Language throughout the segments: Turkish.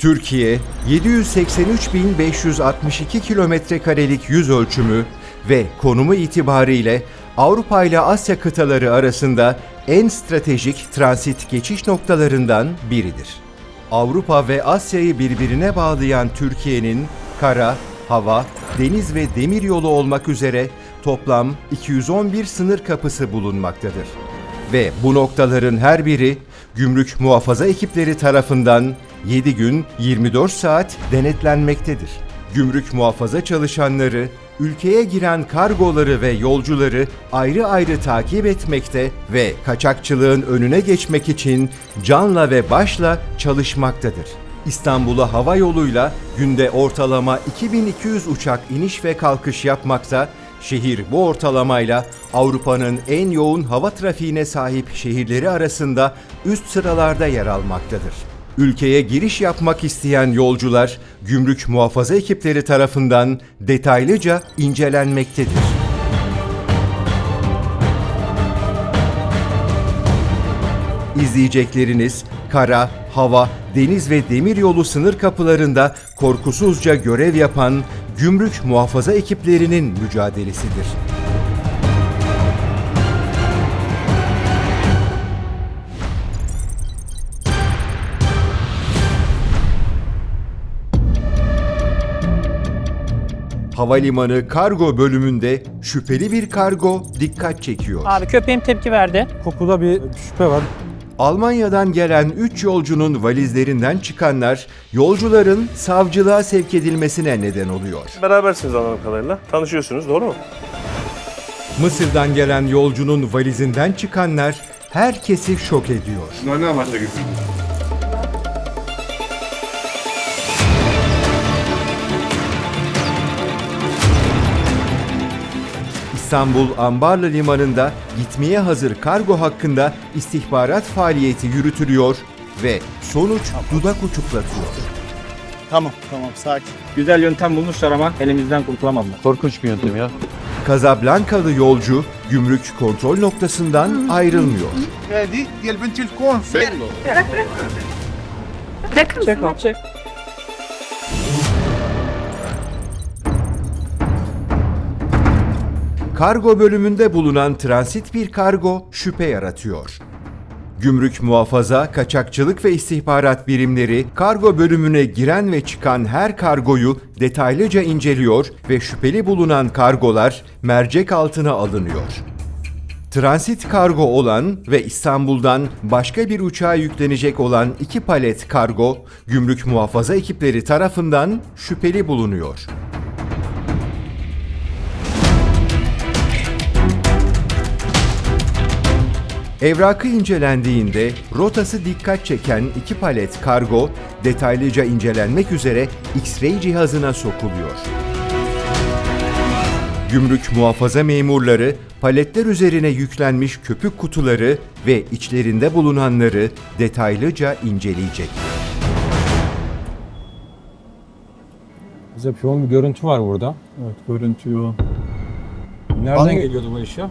Türkiye, 783.562 kilometre karelik yüz ölçümü ve konumu itibariyle Avrupa ile Asya kıtaları arasında en stratejik transit geçiş noktalarından biridir. Avrupa ve Asya'yı birbirine bağlayan Türkiye'nin kara, hava, deniz ve demir yolu olmak üzere toplam 211 sınır kapısı bulunmaktadır. Ve bu noktaların her biri gümrük muhafaza ekipleri tarafından 7 gün 24 saat denetlenmektedir. Gümrük muhafaza çalışanları ülkeye giren kargoları ve yolcuları ayrı ayrı takip etmekte ve kaçakçılığın önüne geçmek için canla ve başla çalışmaktadır. İstanbul'a hava yoluyla günde ortalama 2200 uçak iniş ve kalkış yapmakta, şehir bu ortalamayla Avrupa'nın en yoğun hava trafiğine sahip şehirleri arasında üst sıralarda yer almaktadır. Ülkeye giriş yapmak isteyen yolcular gümrük muhafaza ekipleri tarafından detaylıca incelenmektedir. İzleyecekleriniz kara, hava, deniz ve demir yolu sınır kapılarında korkusuzca görev yapan gümrük muhafaza ekiplerinin mücadelesidir. Havalimanı kargo bölümünde şüpheli bir kargo dikkat çekiyor. Abi köpeğim tepki verdi. Kokuda bir şüphe var. Almanya'dan gelen 3 yolcunun valizlerinden çıkanlar yolcuların savcılığa sevk edilmesine neden oluyor. Berabersiniz anladığım kadarıyla. Tanışıyorsunuz doğru mu? Mısır'dan gelen yolcunun valizinden çıkanlar herkesi şok ediyor. Nereden başa gitsin? İstanbul Ambarlı Limanı'nda gitmeye hazır kargo hakkında istihbarat faaliyeti yürütülüyor ve sonuç dudak uçuklatıyor. Tamam tamam sakin. Güzel yöntem bulmuşlar ama elimizden kurtulamadılar. Korkunç bir yöntem ya. Casablancalı yolcu gümrük kontrol noktasından ayrılmıyor. Çek. Çek. Kargo bölümünde bulunan transit bir kargo şüphe yaratıyor. Gümrük muhafaza, kaçakçılık ve istihbarat birimleri kargo bölümüne giren ve çıkan her kargoyu detaylıca inceliyor ve şüpheli bulunan kargolar mercek altına alınıyor. Transit kargo olan ve İstanbul'dan başka bir uçağa yüklenecek olan iki palet kargo, gümrük muhafaza ekipleri tarafından şüpheli bulunuyor. Evrakı incelendiğinde rotası dikkat çeken iki palet kargo detaylıca incelenmek üzere X-ray cihazına sokuluyor. Gümrük muhafaza memurları paletler üzerine yüklenmiş köpük kutuları ve içlerinde bulunanları detaylıca inceleyecek. Bize yoğun bir görüntü var burada. Evet görüntü yoğun. Nereden Hangi- geliyordu bu iş ya?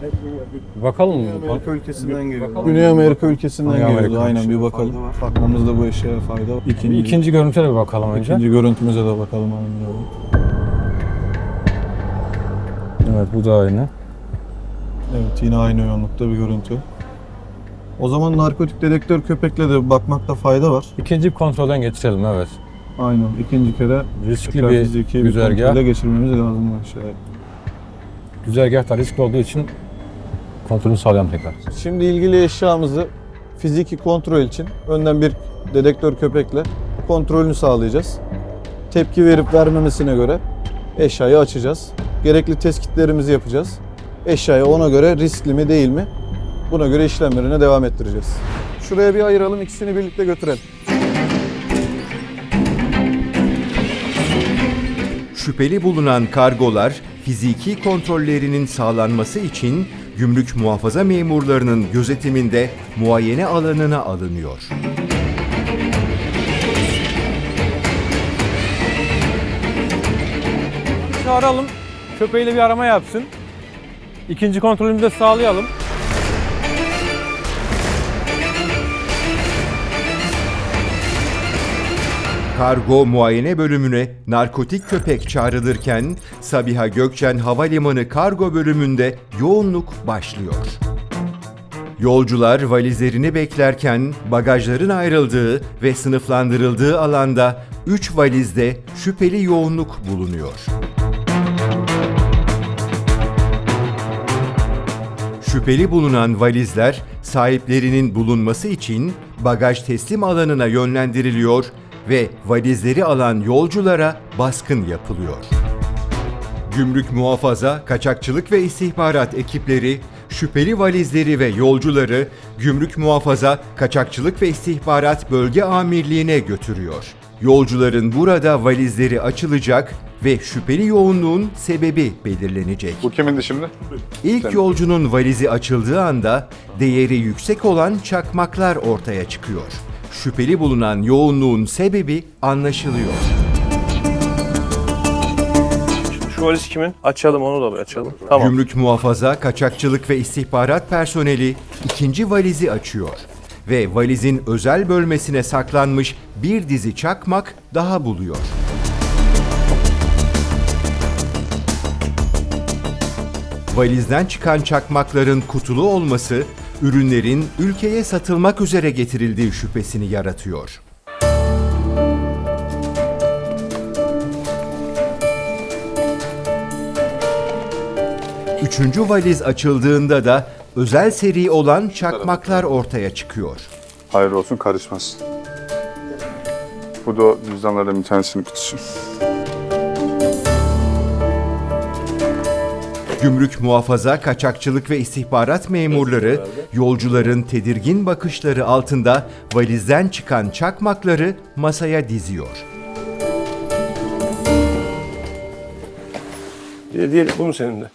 Bakalım mı? Bak- ülkesinden geliyor. Güney Amerika ülkesinden Güney geliyordu. Amerika. Aynen bir bakalım. Bakmamızda bu eşeğe fayda var. İkinci, ikinci görüntüye de bir bakalım önce. ikinci görüntümüze de bakalım. Evet bu da aynı. Evet yine aynı yoğunlukta bir görüntü. O zaman narkotik dedektör köpekle de bakmakta fayda var. İkinci bir kontrolden geçirelim evet. Aynen. İkinci kere Riskli tekrar bir fiziki bir güzergah. kontrole geçirmemiz lazım bu eşeğe. Güzergahta riskli olduğu için kontrolünü sağlayalım tekrar. Şimdi ilgili eşyamızı fiziki kontrol için önden bir dedektör köpekle kontrolünü sağlayacağız. Tepki verip vermemesine göre eşyayı açacağız. Gerekli tespitlerimizi yapacağız. Eşyayı ona göre riskli mi değil mi? Buna göre işlemlerine devam ettireceğiz. Şuraya bir ayıralım, ikisini birlikte götürelim. Şüpheli bulunan kargolar fiziki kontrollerinin sağlanması için gümrük muhafaza memurlarının gözetiminde muayene alanına alınıyor. Çağıralım. Köpeğiyle bir arama yapsın. İkinci kontrolümüzü de sağlayalım. Kargo muayene bölümüne narkotik köpek çağrılırken Sabiha Gökçen Havalimanı kargo bölümünde yoğunluk başlıyor. Yolcular valizlerini beklerken bagajların ayrıldığı ve sınıflandırıldığı alanda 3 valizde şüpheli yoğunluk bulunuyor. Şüpheli bulunan valizler sahiplerinin bulunması için bagaj teslim alanına yönlendiriliyor ve valizleri alan yolculara baskın yapılıyor. Gümrük muhafaza, kaçakçılık ve istihbarat ekipleri şüpheli valizleri ve yolcuları Gümrük Muhafaza, Kaçakçılık ve İstihbarat Bölge Amirliğine götürüyor. Yolcuların burada valizleri açılacak ve şüpheli yoğunluğun sebebi belirlenecek. Bu kimindi şimdi? İlk yolcunun valizi açıldığı anda değeri yüksek olan çakmaklar ortaya çıkıyor. Şüpheli bulunan yoğunluğun sebebi anlaşılıyor. Şu valiz kimin? Açalım onu da bir açalım. Tamam. Gümrük muhafaza, kaçakçılık ve istihbarat personeli ikinci valizi açıyor. Ve valizin özel bölmesine saklanmış bir dizi çakmak daha buluyor. Valizden çıkan çakmakların kutulu olması, ürünlerin ülkeye satılmak üzere getirildiği şüphesini yaratıyor. Üçüncü valiz açıldığında da özel seri olan çakmaklar ortaya çıkıyor. Hayır olsun karışmaz. Bu da cüzdanlardan bir tanesinin kutusu. Gümrük muhafaza, kaçakçılık ve istihbarat memurları yolcuların tedirgin bakışları altında valizden çıkan çakmakları masaya diziyor. Diğer, diğer bu mu senin de?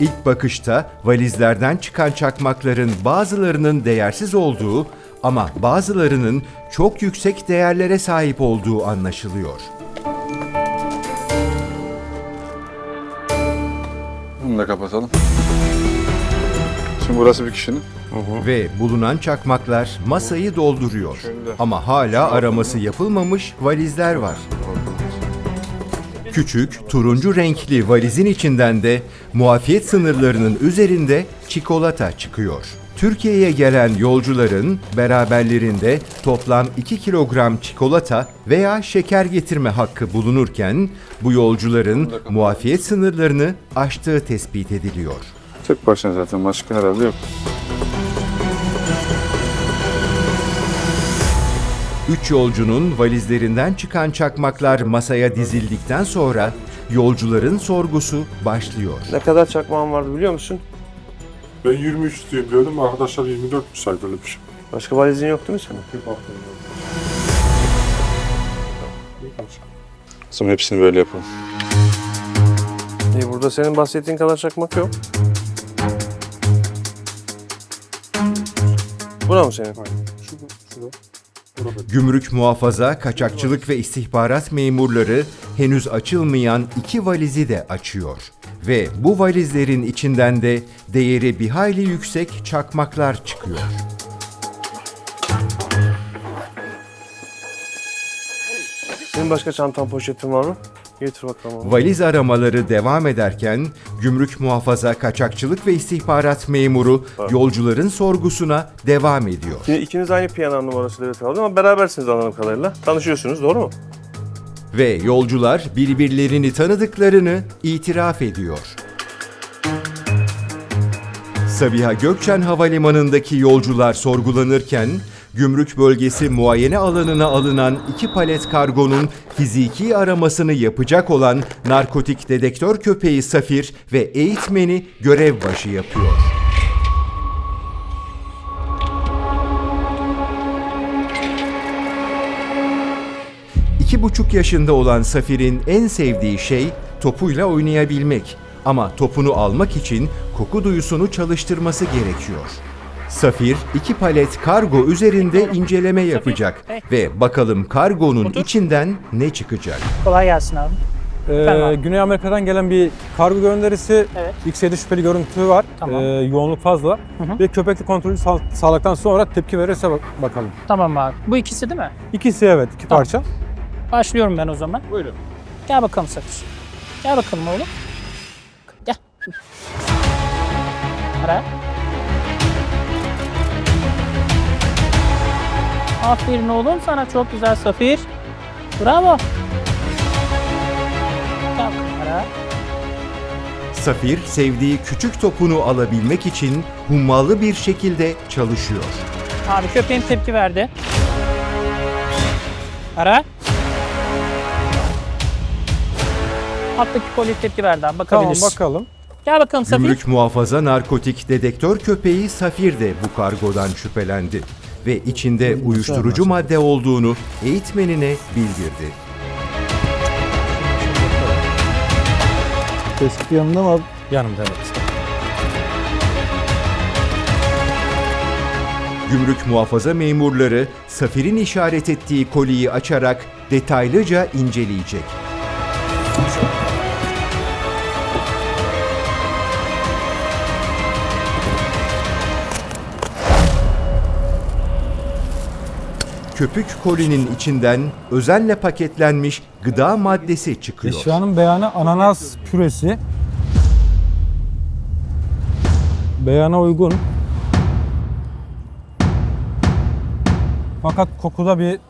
İlk bakışta valizlerden çıkan çakmakların bazılarının değersiz olduğu ama bazılarının çok yüksek değerlere sahip olduğu anlaşılıyor. Bunu da kapatalım. Şimdi burası bir kişinin. Ve bulunan çakmaklar masayı dolduruyor. Ama hala araması yapılmamış valizler var. Küçük, turuncu renkli valizin içinden de muafiyet sınırlarının üzerinde çikolata çıkıyor. Türkiye'ye gelen yolcuların beraberlerinde toplam 2 kilogram çikolata veya şeker getirme hakkı bulunurken bu yolcuların muafiyet sınırlarını aştığı tespit ediliyor. Tek başına zaten başka herhalde yok. Üç yolcunun valizlerinden çıkan çakmaklar masaya dizildikten sonra yolcuların sorgusu başlıyor. Ne kadar çakmağın vardı biliyor musun? Ben 23 diye biliyordum. Arkadaşlar 24 saydı öyle bir şey. Başka valizin yok değil mi senin? O zaman hepsini böyle yapalım. İyi burada senin bahsettiğin kadar çakmak yok. Buna mı senin? Şurada, şurada. Burada. Gümrük muhafaza, kaçakçılık ve istihbarat memurları henüz açılmayan iki valizi de açıyor. Ve bu valizlerin içinden de değeri bir hayli yüksek çakmaklar çıkıyor. Senin başka çantan poşetin var mı? Getir bakalım. onu. Valiz aramaları devam ederken gümrük muhafaza, kaçakçılık ve istihbarat memuru yolcuların sorgusuna devam ediyor. Şimdi ikiniz aynı piyano numarasıyla evet aldınız ama berabersiniz anladığım kadarıyla. Tanışıyorsunuz doğru mu? Ve yolcular birbirlerini tanıdıklarını itiraf ediyor. Sabiha Gökçen Havalimanı'ndaki yolcular sorgulanırken, gümrük bölgesi muayene alanına alınan iki palet kargonun fiziki aramasını yapacak olan narkotik dedektör köpeği Safir ve eğitmeni görev başı yapıyor. İki buçuk yaşında olan Safir'in en sevdiği şey topuyla oynayabilmek. Ama topunu almak için koku duyusunu çalıştırması gerekiyor. Safir iki palet kargo üzerinde inceleme yapacak ve bakalım kargonun içinden ne çıkacak. Kolay gelsin abi. Ee, Tamam. Güney Amerika'dan gelen bir kargo gönderisi. Evet. X7 şüpheli görüntü var. Tamam. Ee, yoğunluk fazla. Hı hı. Ve köpekli kontrolü sağ- sağladıktan sonra tepki verirse bak- bakalım. Tamam abi. Bu ikisi değil mi? İkisi evet, iki Tamam. parça. Başlıyorum ben o zaman. Buyurun. Gel bakalım Safir. Gel bakalım oğlum. Gel. Ara. Aferin oğlum sana çok güzel Safir. Bravo. Gel bakalım ara. Safir sevdiği küçük topunu alabilmek için hummalı bir şekilde çalışıyor. Abi köpeğim tepki verdi. Ara. Alttaki kolye tepki verdi abi Tamam bakabiliriz. bakalım. Gel bakalım Safir. Gümrük muhafaza narkotik dedektör köpeği Safir de bu kargodan şüphelendi ve içinde uyuşturucu madde olduğunu eğitmenine bildirdi. Tespit yanında mı? Yanımda evet. Gümrük muhafaza memurları Safir'in işaret ettiği koliyi açarak detaylıca inceleyecek. Köpük kolinin içinden özenle paketlenmiş gıda maddesi çıkıyor. Eşyanın beyanı ananas püresi. Beyana uygun. Fakat kokuda bir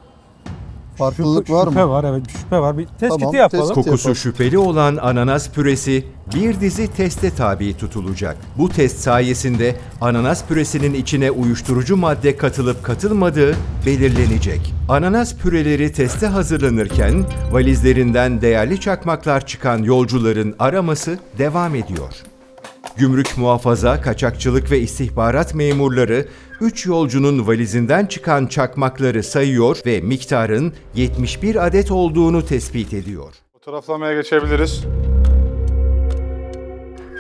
Farklılık şüphe, var şüphe mı? var. Evet bir şüphe var. Bir test Tamam, kiti yapalım. test- Kokusu yapalım. şüpheli olan ananas püresi bir dizi teste tabi tutulacak. Bu test sayesinde ananas püresinin içine uyuşturucu madde katılıp katılmadığı belirlenecek. Ananas püreleri teste hazırlanırken valizlerinden değerli çakmaklar çıkan yolcuların araması devam ediyor. Gümrük muhafaza, kaçakçılık ve istihbarat memurları 3 yolcunun valizinden çıkan çakmakları sayıyor ve miktarın 71 adet olduğunu tespit ediyor. Fotoğraflamaya geçebiliriz.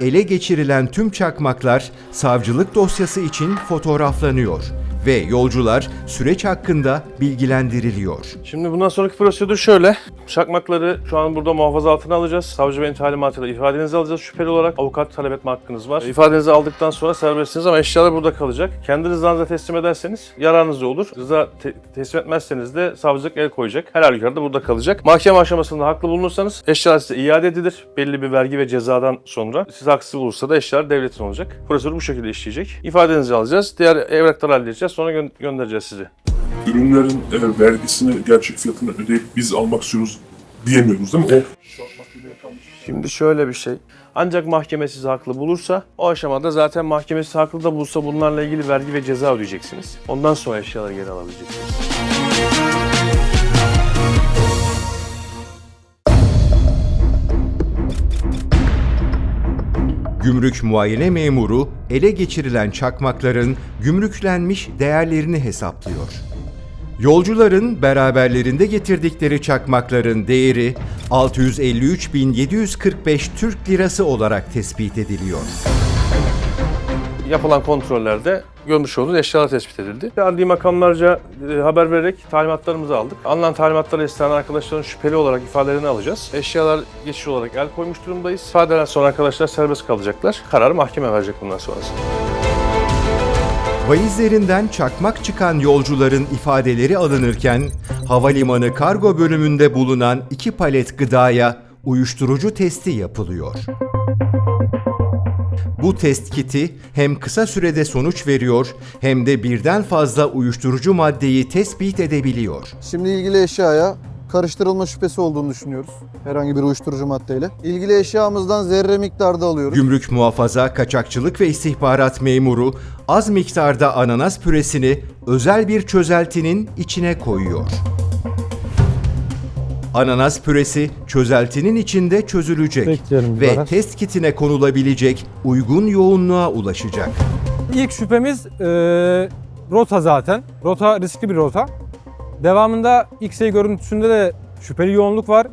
Ele geçirilen tüm çakmaklar savcılık dosyası için fotoğraflanıyor ve yolcular süreç hakkında bilgilendiriliyor. Şimdi bundan sonraki prosedür şöyle. Çakmakları şu an burada muhafaza altına alacağız. Savcı beyin talimatıyla ifadenizi alacağız şüpheli olarak. Avukat talep etme hakkınız var. İfadenizi aldıktan sonra serbestsiniz ama eşyalar burada kalacak. Kendi rızanıza teslim ederseniz yararınıza olur. Rıza te- teslim etmezseniz de savcılık el koyacak. Her halükarda burada kalacak. Mahkeme aşamasında haklı bulunursanız eşyalar size iade edilir. Belli bir vergi ve cezadan sonra. Siz haksız bulursa da eşyalar devletin olacak. Prosedür bu şekilde işleyecek. İfadenizi alacağız. Diğer evrakları halledeceğiz. Sonra gö- göndereceğiz sizi. Ürünlerin e, vergisini, gerçek fiyatını ödeyip biz almak istiyoruz diyemiyoruz değil mi? O Şimdi şöyle bir şey. Ancak mahkeme sizi haklı bulursa o aşamada zaten mahkeme sizi haklı da bulsa bunlarla ilgili vergi ve ceza ödeyeceksiniz. Ondan sonra eşyaları geri alabileceksiniz. Gümrük muayene memuru ele geçirilen çakmakların gümrüklenmiş değerlerini hesaplıyor. Yolcuların beraberlerinde getirdikleri çakmakların değeri 653.745 Türk Lirası olarak tespit ediliyor. Yapılan kontrollerde görmüş olduğunuz eşyalar tespit edildi. Adli makamlarca e, haber vererek talimatlarımızı aldık. Alınan talimatlara istenen arkadaşların şüpheli olarak ifadelerini alacağız. Eşyalar geçici olarak el koymuş durumdayız. İfadeden sonra arkadaşlar serbest kalacaklar. Kararı mahkeme verecek bundan sonrası. Valizlerinden çakmak çıkan yolcuların ifadeleri alınırken havalimanı kargo bölümünde bulunan iki palet gıdaya uyuşturucu testi yapılıyor. Bu test kiti hem kısa sürede sonuç veriyor hem de birden fazla uyuşturucu maddeyi tespit edebiliyor. Şimdi ilgili eşyaya karıştırılma şüphesi olduğunu düşünüyoruz. Herhangi bir uyuşturucu maddeyle. İlgili eşyamızdan zerre miktarda alıyoruz. Gümrük muhafaza, kaçakçılık ve istihbarat memuru az miktarda ananas püresini özel bir çözeltinin içine koyuyor. Ananas püresi çözeltinin içinde çözülecek Bekleyelim ve biraz. test kitine konulabilecek uygun yoğunluğa ulaşacak. İlk şüphemiz e, rota zaten. Rota riskli bir rota. Devamında X-ray görüntüsünde de şüpheli yoğunluk var.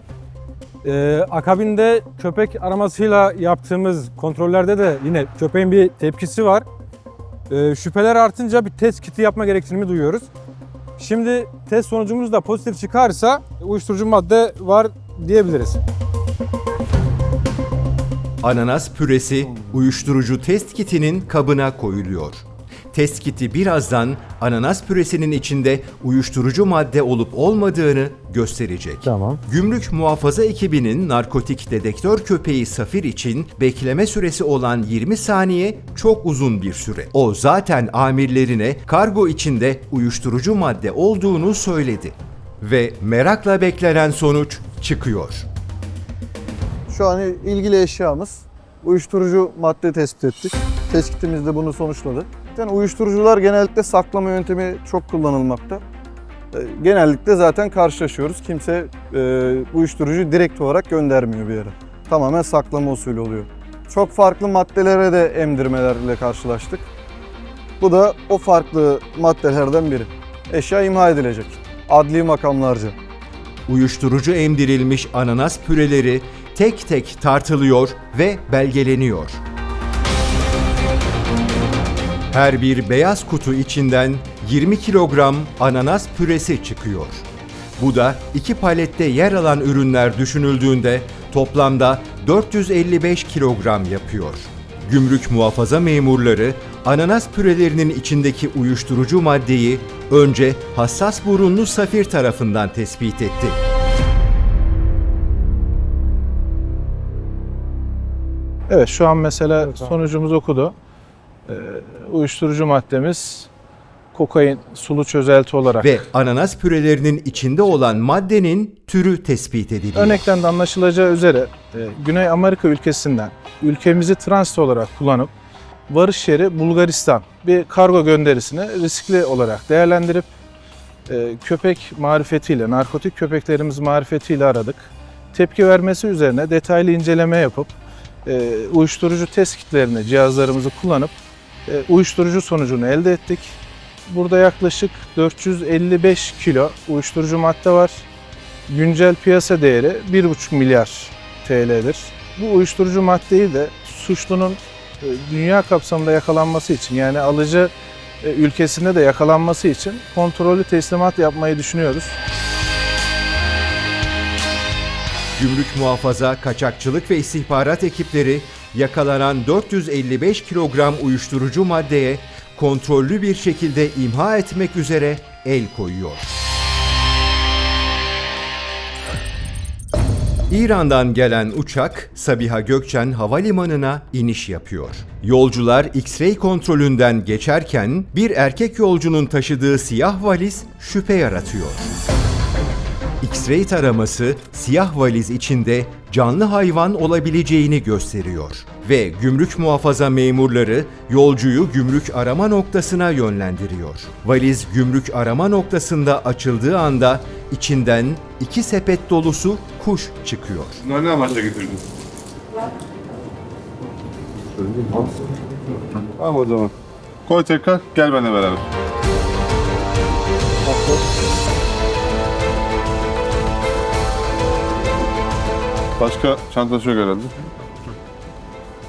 E, akabinde köpek aramasıyla yaptığımız kontrollerde de yine köpeğin bir tepkisi var. E, şüpheler artınca bir test kiti yapma gereksinimi duyuyoruz. Şimdi test sonucumuz da pozitif çıkarsa uyuşturucu madde var diyebiliriz. Ananas püresi uyuşturucu test kitinin kabına koyuluyor. Test kiti birazdan ananas püresinin içinde uyuşturucu madde olup olmadığını gösterecek. Tamam. Gümrük muhafaza ekibinin narkotik dedektör köpeği Safir için bekleme süresi olan 20 saniye çok uzun bir süre. O zaten amirlerine kargo içinde uyuşturucu madde olduğunu söyledi. Ve merakla beklenen sonuç çıkıyor. Şu an ilgili eşyamız uyuşturucu madde tespit ettik. Tespitimiz de bunu sonuçladı. Yani uyuşturucular genellikle saklama yöntemi çok kullanılmakta. Ee, Genellikle zaten karşılaşıyoruz. Kimse e, uyuşturucu direkt olarak göndermiyor bir yere. Tamamen saklama usulü oluyor. Çok farklı maddelere de emdirmelerle karşılaştık. Bu da o farklı maddelerden biri. Eşya imha edilecek. Adli makamlarca. Uyuşturucu emdirilmiş ananas püreleri tek tek tartılıyor ve belgeleniyor. Her bir beyaz kutu içinden 20 kilogram ananas püresi çıkıyor. Bu da iki palette yer alan ürünler düşünüldüğünde toplamda 455 kilogram yapıyor. Gümrük muhafaza memurları ananas pürelerinin içindeki uyuşturucu maddeyi önce hassas burunlu Safir tarafından tespit etti. Evet şu an mesela sonucumuz okudu. Ee, uyuşturucu maddemiz kokain sulu çözelti olarak. Ve ananas pürelerinin içinde olan maddenin türü tespit ediliyor. Örnekten de anlaşılacağı üzere e, Güney Amerika ülkesinden ülkemizi transit olarak kullanıp varış yeri Bulgaristan bir kargo gönderisini riskli olarak değerlendirip e, köpek marifetiyle, narkotik köpeklerimiz marifetiyle aradık. Tepki vermesi üzerine detaylı inceleme yapıp e, uyuşturucu test kitlerini, cihazlarımızı kullanıp uyuşturucu sonucunu elde ettik. Burada yaklaşık 455 kilo uyuşturucu madde var. Güncel piyasa değeri 1,5 milyar TL'dir. Bu uyuşturucu maddeyi de suçlunun e, dünya kapsamında yakalanması için yani alıcı e, ülkesinde de yakalanması için kontrollü teslimat yapmayı düşünüyoruz. Gümrük muhafaza, kaçakçılık ve istihbarat ekipleri yakalanan 455 kilogram uyuşturucu maddeye kontrollü bir şekilde imha etmek üzere el koyuyor. İran'dan gelen uçak Sabiha Gökçen Havalimanı'na iniş yapıyor. Yolcular X-ray kontrolünden geçerken bir erkek yolcunun taşıdığı siyah valiz şüphe yaratıyor. X-ray taraması siyah valiz içinde canlı hayvan olabileceğini gösteriyor ve gümrük muhafaza memurları yolcuyu gümrük arama noktasına yönlendiriyor. Valiz gümrük arama noktasında açıldığı anda içinden iki sepet dolusu kuş çıkıyor. Bunları ne amaçla getirdin? Tamam o zaman. Koy tekrar, gel benimle beraber. Başka çantası yok herhalde.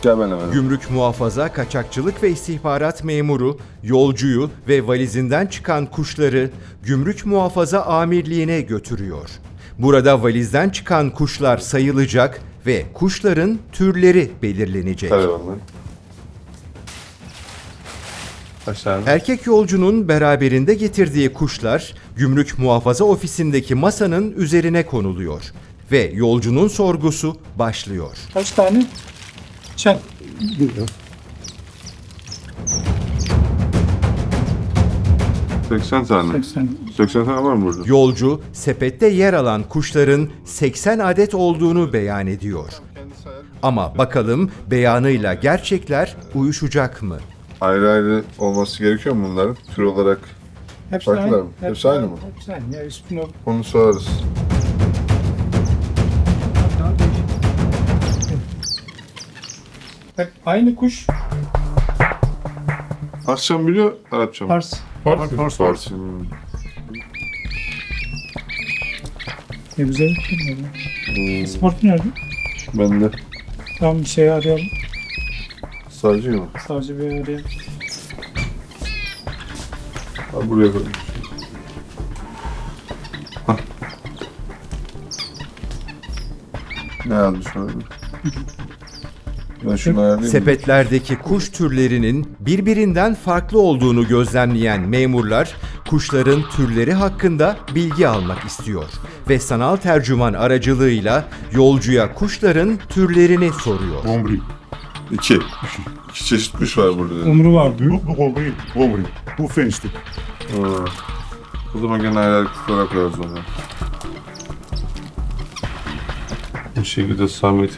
Gel benimle beraber. Gümrük muhafaza, kaçakçılık ve istihbarat memuru yolcuyu ve valizinden çıkan kuşları gümrük muhafaza amirliğine götürüyor. Burada valizden çıkan kuşlar sayılacak ve kuşların türleri belirlenecek. Tabii tane? Erkek yolcunun beraberinde getirdiği kuşlar gümrük muhafaza ofisindeki masanın üzerine konuluyor ve yolcunun sorgusu başlıyor. Kaç tane? Çek. 80 tane. 80. 80 tane var mı burada? Yolcu sepette yer alan kuşların 80 adet olduğunu beyan ediyor. Ama bakalım beyanıyla gerçekler uyuşacak mı? Ayrı ayrı olması gerekiyor mu bunların? Tür olarak Hepsi Farklılar mı? Hepsi aynı mı? Hepsi aynı. Ya üstüne onu sorarız. Bak aynı kuş. Farsça mı biliyor, Arapça mı? Pars. Fars. Fars. Hmm. Ne güzel. Sport nerede? Ben de. Tamam bir şey arayalım. Sadece mı? Sadece bir arayalım. Ha, buraya. Hah. Ne yazmış orada? Ben şunu ayarlayayım. Sepetlerdeki kuş türlerinin birbirinden farklı olduğunu gözlemleyen memurlar, kuşların türleri hakkında bilgi almak istiyor ve sanal tercüman aracılığıyla yolcuya kuşların türlerini soruyor. Gomri. İki. İki çeşit kuş var burada. dedi. Umru var diyor. Bu Gomri. Gomri. Bu fen işte. Ha. O zaman gene ayarladık olarak koyarız onu. Bu şekilde sağım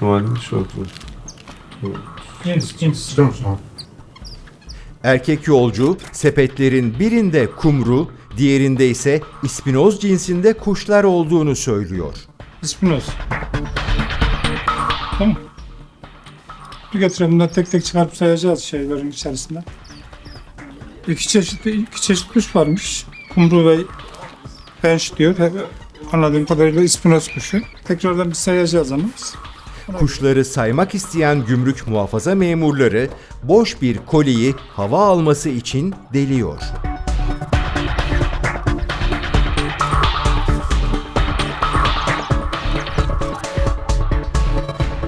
Erkek yolcu sepetlerin birinde kumru, diğerinde ise ispinoz cinsinde kuşlar olduğunu söylüyor. İspinoz. Tamam. Bir getirelim bunları tek tek çıkarıp sayacağız şeylerin içerisinde. İki çeşit, iki çeşit kuş varmış. Kumru ve penç diyor. Anladığım kadarıyla ispinoz kuşu. Tekrardan bir sayacağız ama. Kuşları saymak isteyen gümrük muhafaza memurları boş bir koliyi hava alması için deliyor.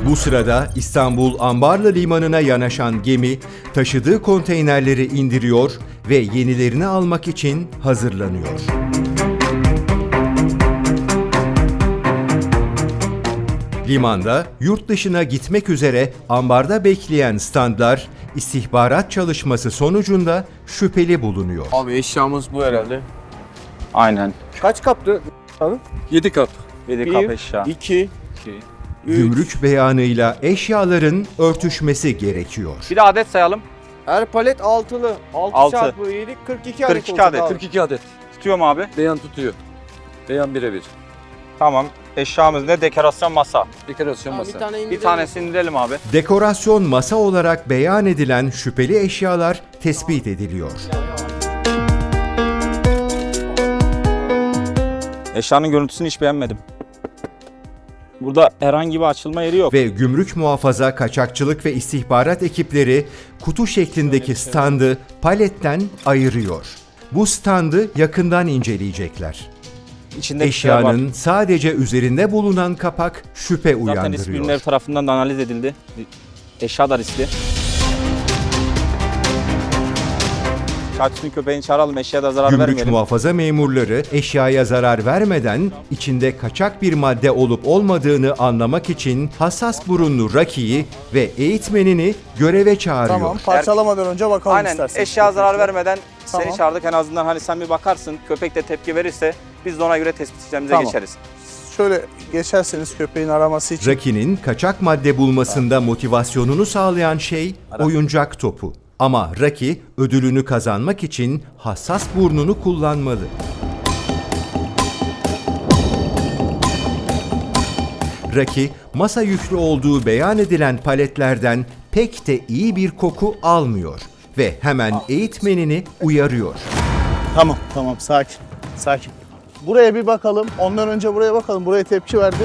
Bu sırada İstanbul Ambarlı Limanı'na yanaşan gemi taşıdığı konteynerleri indiriyor ve yenilerini almak için hazırlanıyor. Limanda yurt dışına gitmek üzere ambarda bekleyen standlar istihbarat çalışması sonucunda şüpheli bulunuyor. Abi eşyamız bu herhalde. Aynen. Kaç kaptı? 7 kap. 7 Bir, kap eşya. 2, Gümrük beyanıyla eşyaların örtüşmesi gerekiyor. Bir de adet sayalım. Her palet altılı. 6 Altı. çarpı 7, 42 adet 42 olacak adet. abi. 42 adet. Tutuyorum abi. Beyan tutuyor. Beyan birebir. Tamam. Eşyamız ne? Dekorasyon masa. Dekorasyon Bir masa. Bir tanesini indirelim abi. Dekorasyon masa olarak beyan edilen şüpheli eşyalar tespit ediliyor. Eşyanın görüntüsünü hiç beğenmedim. Burada herhangi bir açılma yeri yok. Ve gümrük muhafaza, kaçakçılık ve istihbarat ekipleri kutu şeklindeki standı paletten ayırıyor. Bu standı yakından inceleyecekler. İçinde bir. Eşyanın sadece üzerinde bulunan kapak şüphe Zaten uyandırıyor. ispinler tarafından da analiz edildi. Eşya da riskli. Kaçsın köpeğini çağıralım eşyaya da zarar Gümrük vermeyelim. muhafaza memurları eşyaya zarar vermeden içinde kaçak bir madde olup olmadığını anlamak için hassas burunlu Raki'yi ve eğitmenini göreve çağırıyor. Tamam parçalamadan önce bakalım Aynen istersen. eşya zarar vermeden seni Tamam. çağırdık en azından hani sen bir bakarsın köpek de tepki verirse biz de ona göre tespit işlemimize Tamam. geçeriz. Şöyle geçerseniz köpeğin araması için. Raki'nin kaçak madde bulmasında motivasyonunu sağlayan şey oyuncak topu. Ama Raki ödülünü kazanmak için hassas burnunu kullanmalı. Raki, masa yüklü olduğu beyan edilen paletlerden pek de iyi bir koku almıyor ve hemen eğitmenini uyarıyor. Tamam tamam sakin. Sakin. Buraya bir bakalım. Ondan önce buraya bakalım. Buraya tepki verdi.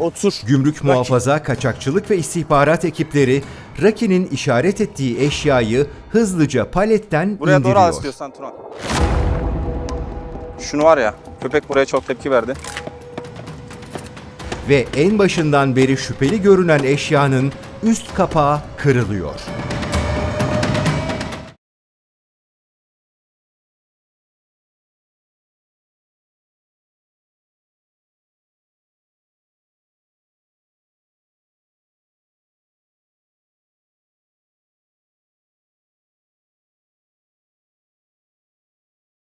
Otur. Gümrük muhafaza, kaçakçılık ve istihbarat ekipleri Raki'nin işaret ettiği eşyayı hızlıca paletten Buraya indiriyor. doğru al istiyorsan Turan. Şunu var ya köpek buraya çok tepki verdi. Ve en başından beri şüpheli görünen eşyanın üst kapağı kırılıyor.